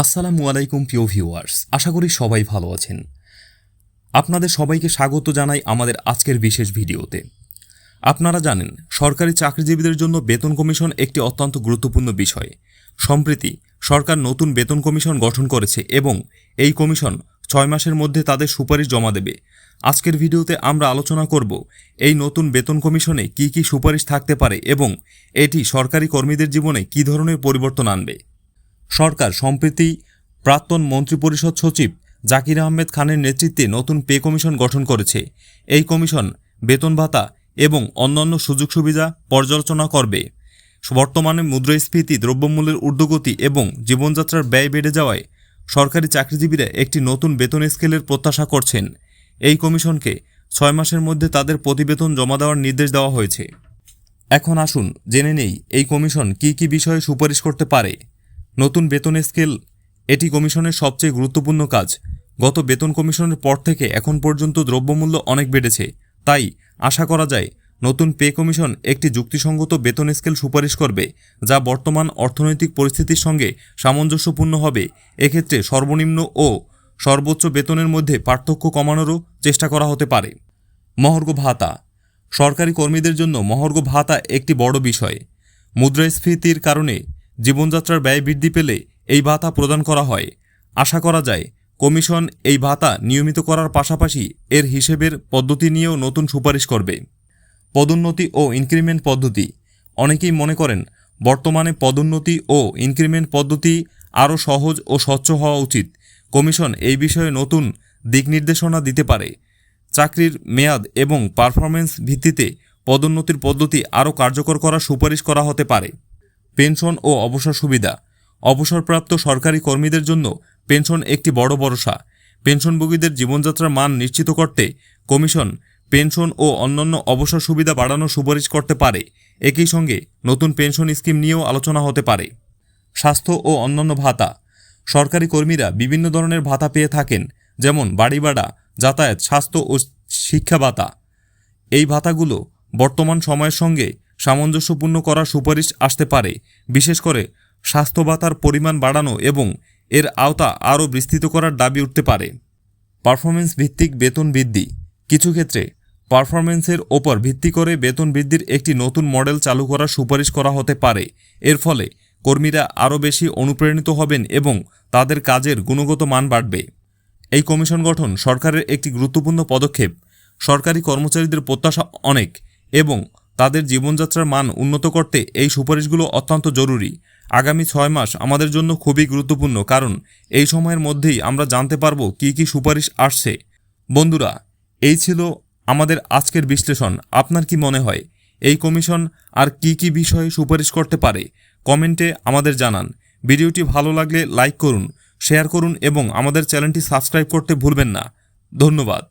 আসসালামু আলাইকুম, প্রিয় ভিউয়ার্স। আশা করি সবাই ভালো আছেন। আপনাদের সবাইকে স্বাগত জানাই আমাদের আজকের বিশেষ ভিডিওতে। আপনারা জানেন, সরকারি চাকরিজীবীদের জন্য বেতন কমিশন একটি অত্যন্ত গুরুত্বপূর্ণ বিষয়। সম্প্রতি, সরকার নতুন বেতন কমিশন গঠন করেছে এবং এই কমিশন ছয় মাসের মধ্যে তাদের সুপারিশ জমা দেবে। আজকের ভিডিওতে আমরা আলোচনা করব, এই নতুন বেতন কমিশনে কি কি সুপারিশ থাকতে পারে এবং এটি সরকারি কর্মীদের জীবনে কী ধরনের পরিবর্তন আনবে। সরকার সম্প্রতি প্রাক্তন মন্ত্রিপরিষদ সচিব জাকির আহমেদ খানের নেতৃত্বে নতুন পে কমিশন গঠন করেছে। এই কমিশন বেতন ভাতা এবং অন্যান্য সুযোগ সুবিধা পর্যালোচনা করবে। বর্তমানে মুদ্রাস্ফীতি, দ্রব্যমূল্যের ঊর্ধ্বগতি এবং জীবনযাত্রার ব্যয় বেড়ে যাওয়ায় সরকারি চাকরিজীবীরা একটি নতুন বেতন স্কেলের প্রত্যাশা করছেন। এই কমিশনকে ছয় মাসের মধ্যে তাদের প্রতিবেদন জমা দেওয়ার নির্দেশ দেওয়া হয়েছে। এখন আসুন জেনে নেই এই কমিশন কি কি বিষয়ে সুপারিশ করতে পারে। নতুন বেতন স্কেল, এটি কমিশনের সবচেয়ে গুরুত্বপূর্ণ কাজ। গত বেতন কমিশনের পর থেকে এখন পর্যন্ত দ্রব্যমূল্য অনেক বেড়েছে। তাই আশা করা যায়, নতুন পে কমিশন একটি যুক্তিসঙ্গত বেতন স্কেল সুপারিশ করবে, যা বর্তমান অর্থনৈতিক পরিস্থিতির সঙ্গে সামঞ্জস্যপূর্ণ হবে। এক্ষেত্রে সর্বনিম্ন ও সর্বোচ্চ বেতনের মধ্যে পার্থক্য কমানোরও চেষ্টা করা হতে পারে। মহর্ঘ ভাতা। সরকারি কর্মীদের জন্য মহর্ঘ ভাতা একটি বড় বিষয়। মুদ্রাস্ফীতির কারণে জীবনযাত্রার ব্যয় বৃদ্ধি পেলে এই ভাতা প্রদান করা হয়। আশা করা যায়, কমিশন এই ভাতা নিয়মিত করার পাশাপাশি এর হিসেবের পদ্ধতি নিয়েও নতুন সুপারিশ করবে। পদোন্নতি ও ইনক্রিমেন্ট পদ্ধতি। অনেকেই মনে করেন, বর্তমানে পদোন্নতি ও ইনক্রিমেন্ট পদ্ধতি আরও সহজ ও স্বচ্ছ হওয়া উচিত। কমিশন এই বিষয়ে নতুন দিক নির্দেশনা দিতে পারে। চাকরির মেয়াদ এবং পারফরমেন্স ভিত্তিতে পদোন্নতির পদ্ধতি আরও কার্যকর করার সুপারিশ করা হতে পারে। পেনশন ও অবসর সুবিধা। অবসরপ্রাপ্ত সরকারি কর্মীদের জন্য পেনশন একটি বড় ভরসা। পেনশনভোগীদের জীবনযাত্রার মান নিশ্চিত করতে কমিশন পেনশন ও অন্যান্য অবসর সুবিধা বাড়ানোর সুপারিশ করতে পারে। একই সঙ্গে নতুন পেনশন স্কিম নিয়েও আলোচনা হতে পারে। স্বাস্থ্য ও অন্যান্য ভাতা। সরকারি কর্মীরা বিভিন্ন ধরনের ভাতা পেয়ে থাকেন, যেমন বাড়ি ভাড়া, যাতায়াত, স্বাস্থ্য ও শিক্ষা ভাতা। এই ভাতাগুলো বর্তমান সময়ের সঙ্গে সামঞ্জস্যপূর্ণ করার সুপারিশ আসতে পারে, বিশেষ করে স্বাস্থ্য ভাতার পরিমাণ বাড়ানো এবং এর আওতা আরও বিস্তৃত করার দাবি উঠতে পারে। পারফরমেন্স ভিত্তিক বেতন বৃদ্ধি। কিছু ক্ষেত্রে পারফরমেন্সের ওপর ভিত্তি করে বেতন বৃদ্ধির একটি নতুন মডেল চালু করার সুপারিশ করা হতে পারে। এর ফলে কর্মীরা আরও বেশি অনুপ্রাণিত হবেন এবং তাদের কাজের গুণগত মান বাড়বে। এই কমিশন গঠন সরকারের একটি গুরুত্বপূর্ণ পদক্ষেপ। সরকারি কর্মচারীদের প্রত্যাশা অনেক এবং তাদের জীবনযাত্রার মান উন্নত করতে এই সুপারিশগুলো অত্যন্ত জরুরি। আগামী ছয় মাস আমাদের জন্য খুবই গুরুত্বপূর্ণ, কারণ এই সময়ের মধ্যেই আমরা জানতে পারব কী কী সুপারিশ আসছে। বন্ধুরা, এই ছিল আমাদের আজকের বিশ্লেষণ। আপনার কি মনে হয়, এই কমিশন আর কি কি বিষয়ে সুপারিশ করতে পারে? কমেন্টে আমাদের জানান। ভিডিওটি ভালো লাগলে লাইক করুন, শেয়ার করুন এবং আমাদের চ্যানেলটি সাবস্ক্রাইব করতে ভুলবেন না। ধন্যবাদ।